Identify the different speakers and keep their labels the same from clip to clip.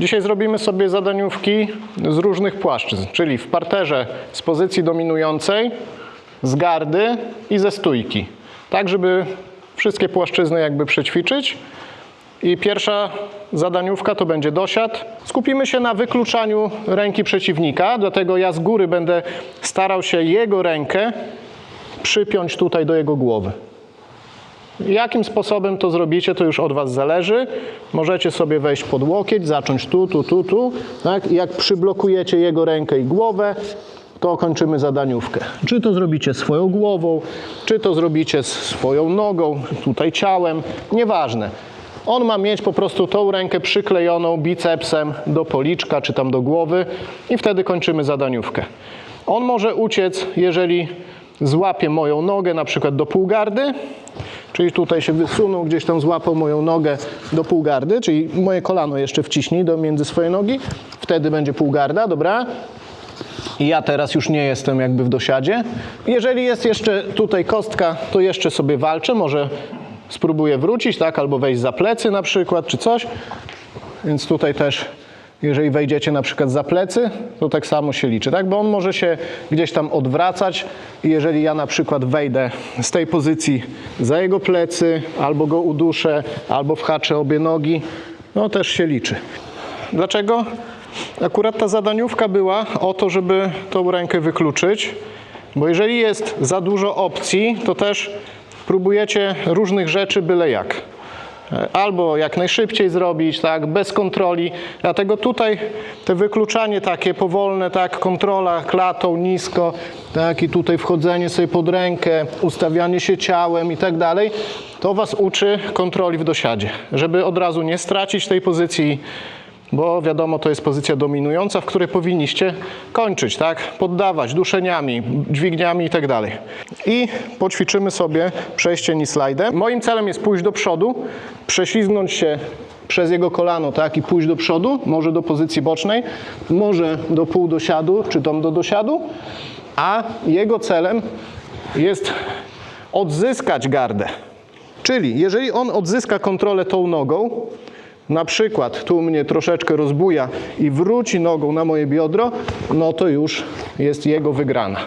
Speaker 1: Dzisiaj zrobimy sobie zadaniówki z różnych płaszczyzn, czyli w parterze z pozycji dominującej, z gardy i ze stójki. Tak, żeby wszystkie płaszczyzny jakby przećwiczyć. I pierwsza zadaniówka to będzie dosiad. Skupimy się na wykluczaniu ręki przeciwnika, dlatego ja z góry będę starał się jego rękę przypiąć tutaj do jego głowy. Jakim sposobem to zrobicie, to już od Was zależy. Możecie sobie wejść pod łokieć, zacząć tu, tu, tu, tu. Tak? Jak przyblokujecie jego rękę i głowę, to kończymy zadaniówkę. Czy to zrobicie swoją głową, czy to zrobicie swoją nogą, tutaj ciałem, nieważne. On ma mieć po prostu tą rękę przyklejoną bicepsem do policzka, czy tam do głowy i wtedy kończymy zadaniówkę. On może uciec, jeżeli złapie moją nogę na przykład do półgardy, czyli tutaj się wysunął, gdzieś tam złapał moją nogę do półgardy, czyli moje kolano jeszcze wciśnij do między swoje nogi, wtedy będzie półgarda, dobra? I ja teraz już nie jestem jakby w dosiadzie. Jeżeli jest jeszcze tutaj kostka, to jeszcze sobie walczę, może spróbuję wrócić, tak, albo wejść za plecy na przykład, czy coś. Więc tutaj też, jeżeli wejdziecie na przykład za plecy, to tak samo się liczy, tak? Bo on może się gdzieś tam odwracać i jeżeli ja na przykład wejdę z tej pozycji za jego plecy, albo go uduszę, albo whaczę obie nogi, no też się liczy. Dlaczego? Akurat ta zadaniówka była o to, żeby tą rękę wykluczyć, bo jeżeli jest za dużo opcji, to też próbujecie różnych rzeczy byle jak. Albo jak najszybciej zrobić, tak, bez kontroli. Dlatego tutaj te wykluczanie takie powolne, tak, kontrola klatą nisko, tak, i tutaj wchodzenie sobie pod rękę, ustawianie się ciałem i tak dalej, to was uczy kontroli w dosiadzie, żeby od razu nie stracić tej pozycji bo wiadomo, to jest pozycja dominująca, w której powinniście kończyć, tak? Poddawać duszeniami, dźwigniami i tak dalej. I poćwiczymy sobie przejście knee slide. Moim celem jest pójść do przodu, prześlizgnąć się przez jego kolano, tak? I pójść do przodu, może do pozycji bocznej, może do pół dosiadu, czy tam do dosiadu, a jego celem jest odzyskać gardę. Czyli jeżeli on odzyska kontrolę tą nogą, na przykład tu mnie troszeczkę rozbuja i wróci nogą na moje biodro, no to już jest jego wygrana.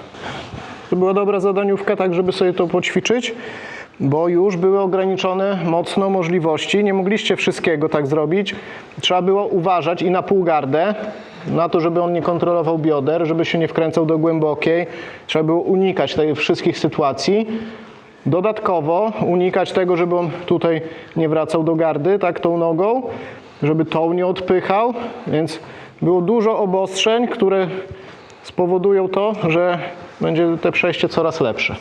Speaker 1: To była dobra zadaniówka, tak żeby sobie to poćwiczyć, bo już były ograniczone mocno możliwości. Nie mogliście wszystkiego tak zrobić. Trzeba było uważać i na półgardę, na to, żeby on nie kontrolował bioder, żeby się nie wkręcał do głębokiej. Trzeba było unikać tych wszystkich sytuacji. Dodatkowo unikać tego, żeby on tutaj nie wracał do gardy, tak, tą nogą, żeby tą nie odpychał, więc było dużo obostrzeń, które spowodują to, że będzie te przejście coraz lepsze.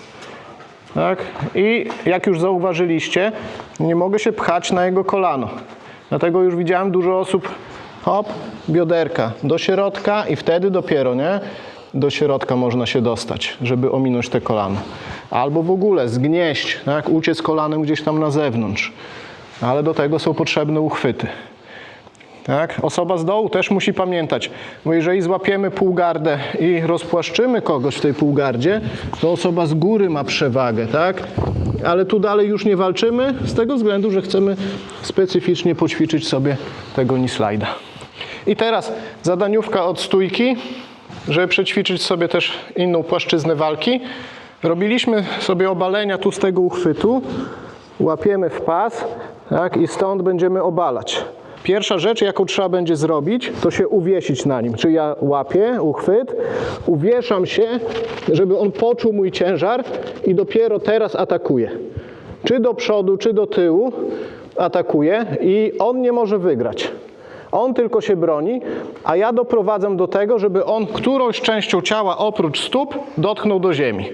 Speaker 1: Tak? I jak już zauważyliście, nie mogę się pchać na jego kolano. Dlatego już widziałem dużo osób, hop, bioderka do środka i wtedy dopiero, nie? Do środka można się dostać, żeby ominąć te kolano. Albo w ogóle zgnieść, tak? uciec kolanem gdzieś tam na zewnątrz. Ale do tego są potrzebne uchwyty. Tak? Osoba z dołu też musi pamiętać, bo jeżeli złapiemy półgardę i rozpłaszczymy kogoś w tej półgardzie, to osoba z góry ma przewagę, tak? Ale tu dalej już nie walczymy z tego względu, że chcemy specyficznie poćwiczyć sobie tego nislajda. I teraz zadaniówka od stójki, żeby przećwiczyć sobie też inną płaszczyznę walki. Robiliśmy sobie obalenia tu z tego uchwytu, łapiemy w pas tak, i stąd będziemy obalać. Pierwsza rzecz, jaką trzeba będzie zrobić, to się uwiesić na nim. Czyli ja łapię uchwyt, uwieszam się, żeby on poczuł mój ciężar i dopiero teraz atakuję. Czy do przodu, czy do tyłu atakuję i on nie może wygrać. On tylko się broni, a ja doprowadzam do tego, żeby on którąś częścią ciała oprócz stóp dotknął do ziemi.